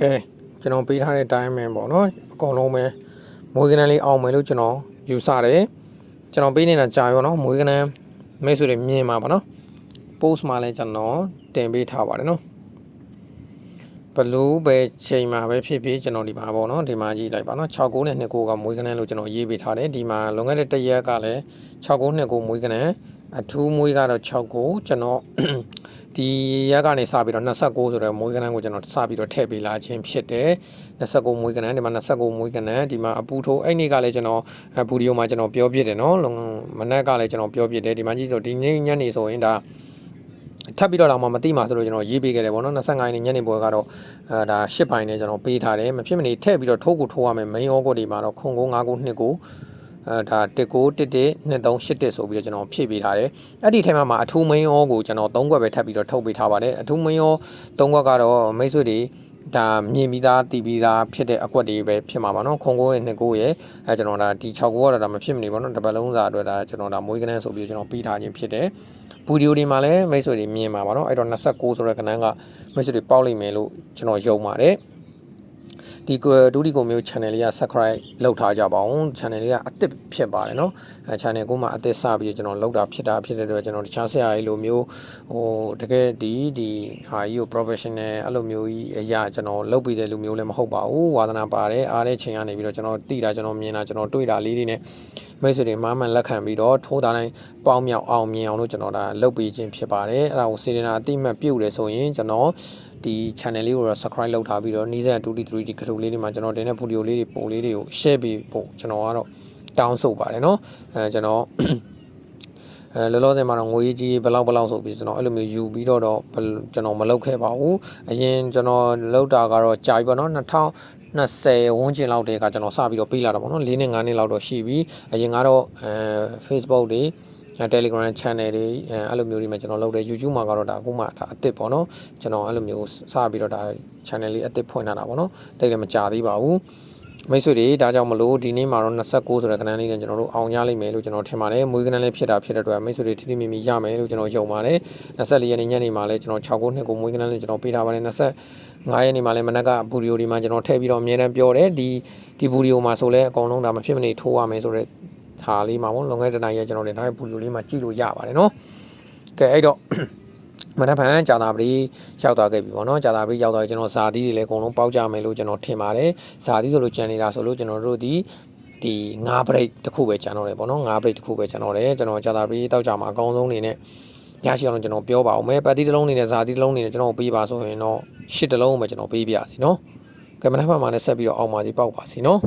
ကဲကျွန်တော်ပေးထားတဲ့အတိုင်းပဲပေါ့နော်အကုန်လုံးပဲမွေးကနန်းလေးအောင်မယ်လို့ကျွန်တော်ယူဆတယ်ကျွန်တော်ပေးနေတာကြာရောနော်မွေးကနန်းမိတ်ဆွေတွေမြင်မှာပါနော် post မှာလည်းကျွန်တော်တင်ပေးထားပါတယ်နော်ဘလူးပဲချိန်မှာပဲဖြစ်ဖြစ်ကျွန်တော်ဒီမှာပေါ့နော်ဒီမှာကြည့်လိုက်ပါနော်69နဲ့29ကမွေးကနန်းလို့ကျွန်တော်ရေးပေးထားတယ်ဒီမှာလွန်ခဲ့တဲ့တစ်ရက်ကလည်း69နဲ့9မွေးကနန်းအထူးမွေးကတော့69ကျွန်တော် ဒီရက်ကနေစပြီးတော့29ဆိုတော့မွေးကနန်းကိုကျွန်တော်စပြီးတော့ထည့်ပေးလာခြင်းဖြစ်တယ်29မွေးကနန်းဒီမှာ29မွေးကနန်းဒီမှာအပူထိုးအဲ့နေ့ကလည်းကျွန်တော်ဘူဒီယိုမှာကျွန်တော်ပြောပြတယ်နော်လုံမနက်ကလည်းကျွန်တော်ပြောပြတယ်ဒီမှာကြည့်ဆိုဒီနေ့ညနေဆိုရင်ဒါထပ်ပြီးတော့တော့မှမသိမှဆိုလို့ကျွန်တော်ရေးပေးခဲ့တယ်ဗောနော်25ရက်နေ့ညနေပွဲကတော့အဲဒါ10ပိုင်းနဲ့ကျွန်တော်ပေးထားတယ်မဖြစ်မနေထည့်ပြီးတော့ထိုးကိုထိုးရမယ် main ဩကိုဒီမှာတော့ခုံကို9ကို2ကိုအဲ ဒါ19112381ဆိုပြီးတော့ကျွန်တော်ဖြည့်ပေးထားတယ်အဲ့ဒီထဲမှာမှာအထူး main ဩကိုကျွန်တော်3ခွက်ပဲထပ်ပြီးတော့ထုတ်ပေးထားပါတယ်အထူး main ဩ3ခွက်ကတော့မိတ်ဆွေတွေဒါမြင်ပြီးသားတည်ပြီးသားဖြစ်တဲ့အကွက်တွေပဲဖြစ်မှာပါနော်ခုံကိုရဲ့နှစ်ကိုရဲ့အဲကျွန်တော်ဒါဒီ6ကိုကတော့ဒါမဖြစ်မနေပါနော်တစ်ပတ်လုံးစာအတွက်ဒါကျွန်တော်ဒါမွေးကနန်းဆိုပြီးကျွန်တော်ပေးထားခြင်းဖြစ်တယ်ဗီဒီယိုတွေမှာလည်းမိတ်ဆွေတွေမြင်မှာပါနော်အဲ့တော့29ဆိုတဲ့ကနန်းကမိတ်ဆွေတွေပေါက်လိမ့်မယ်လို့ကျွန်တော်ယုံပါတယ် ဒီဒူဒီကိုမျိုး channel လေးက subscribe လုပ်ထားကြပါအောင် channel လေးကအသစ်ဖြစ်ပါတယ်เนาะအဲ channel ကိုမှအသစ်စပြီးကျွန်တော်လုပ်တာဖြစ်တာဖြစ်တဲ့အတွက်ကျွန်တော်တခြားဆရာကြီးလိုမျိုးဟိုတကယ်ဒီဒီဟာကြီးကို professional အဲ့လိုမျိုးကြီးအရာကျွန်တော်လုပ်ပြီးတဲ့လူမျိုးလည်းမဟုတ်ပါဘူးဝါသနာပါတယ်အားတဲ့ချိန်ကနေပြီးတော့ကျွန်တော်တိတာကျွန်တော်မြင်တာကျွန်တော်တွေ့တာလေးတွေနဲ့မိတ်ဆွေတွေမှားမှန်လက်ခံပြီးတော့ထိုးသားတိုင်းပေါင်းမြောက်အောင်မြင်အောင်လို့ကျွန်တော်ဒါလုပ်ပေးခြင်းဖြစ်ပါတယ်အဲ့ဒါကိုစေတနာအတိမတ်ပြုတ်တယ်ဆိုရင်ကျွန်တော် ဒီ channel လေးကိုတော့ subscribe လုပ်ထားပြီးတော့နီးစပ် 2D 3D ကတူလေးတွေမှာကျွန်တော်တင်တဲ့ video လေးတွေပုံလေးတွေကို share ပေးဖို့ကျွန်တော်ကတော့တောင်းဆိုပါတယ်เนาะအဲကျွန်တော်အဲလောလောဆယ်မှာတော့ငွေကြီးဘယ်လောက်ဘယ်လောက်ဆိုပြီးကျွန်တော်အဲ့လိုမျိုးယူပြီးတော့တော့ကျွန်တော်မလုပ်ခဲ့ပါဘူးအရင်ကျွန်တော်လောက်တာကတော့ကြာပြီပေါ့နော်2000 20ဝန်းကျင်လောက်တည်းကကျွန်တော်စပြီးတော့ပေးလာတာပေါ့နော်၄နှစ်၅နှစ်လောက်တော့ရှိပြီအရင်ကတော့အဲ Facebook တွေ Telegram channel တွေအဲအဲ့လိုမျိုးတွေမှာကျွန်တော်လုပ်တယ် YouTube မှာကတော့ဒါအခုမှဒါအစ်စ်ပေါ့နော်ကျွန်တော်အဲ့လိုမျိုးစပြီးတော့ဒါ channel လေးအစ်စ်ဖွင့်ထားတာပေါ့နော်တိတ်လည်းမကြသေးပါဘူးမိတ်ဆွေတွေဒါကြောင့်မလို့ဒီနေ့မှာတော့29ဆိုတဲ့ကဏ္ဍလေးနဲ့ကျွန်တော်တို့အောင်ရလိမ့်မယ်လို့ကျွန်တော်ထင်ပါတယ်မွေးကဏ္ဍလေးဖြစ်တာဖြစ်တဲ့အတွက်မိတ်ဆွေတွေထိထိမိမိရမယ်လို့ကျွန်တော်ယုံပါတယ်24ရက်နေ့ညနေမှာလည်းကျွန်တော်6ခုနှစ်ကိုမွေးကဏ္ဍလေးကျွန်တော်ပေးထားပါတယ်25ရက်နေ့မှာလည်းမနက်ကဘူရီယိုဒီမှာကျွန်တော်ထည့်ပြီးတော့အမြဲတမ်းပြောတယ်ဒီဒီဘူရီယိုမှာဆိုလဲအကုန်လုံးဒါမဖြစ်မနေထိုးရမယ်ဆိုတော့ ဟာလေးမှာပေါ့လွန်ခဲ့တဲ့နိုင်ရက်ကျွန်တော်လည်းဒါဘူရီယိုလေးမှာကြည့်လို့ရပါတယ်နော်ကဲအဲ့တော့မနက်ဖြန်ကြာတာပရီရောက်သွားခဲ့ပြီပေါ့နော်ကြာတာပရီရောက်သွားကျွန်တော်ဇာတိတွေလည်းအကုန်လုံးပေါက်ကြမယ်လို့ကျွန်တော်ထင်ပါတယ်ဇာတိဆိုလို့ကြံနေတာဆိုလို့ကျွန်တော်တို့ဒီဒီ9 break တစ်ခုပဲကျန်တော့တယ်ပေါ့နော်9 break တစ်ခုပဲကျန်တော့တယ်ကျွန်တော်ကြာတာပရီတောက်ကြမှာအကောင်းဆုံးအနေနဲ့ရရှိအောင်ကျွန်တော်ပြောပါအောင်မယ်ပတ်တိတစ်လုံးနေနဲ့ဇာတိတစ်လုံးနေနဲ့ကျွန်တော်ပေးပါဆိုရင်တော့ရှစ်တစ်လုံးပဲကျွန်တော်ပေးပြစီနော်ကဲမနက်ဖြန်မှာလည်းဆက်ပြီးတော့အောင်ပါစီပေါက်ပါစီနော်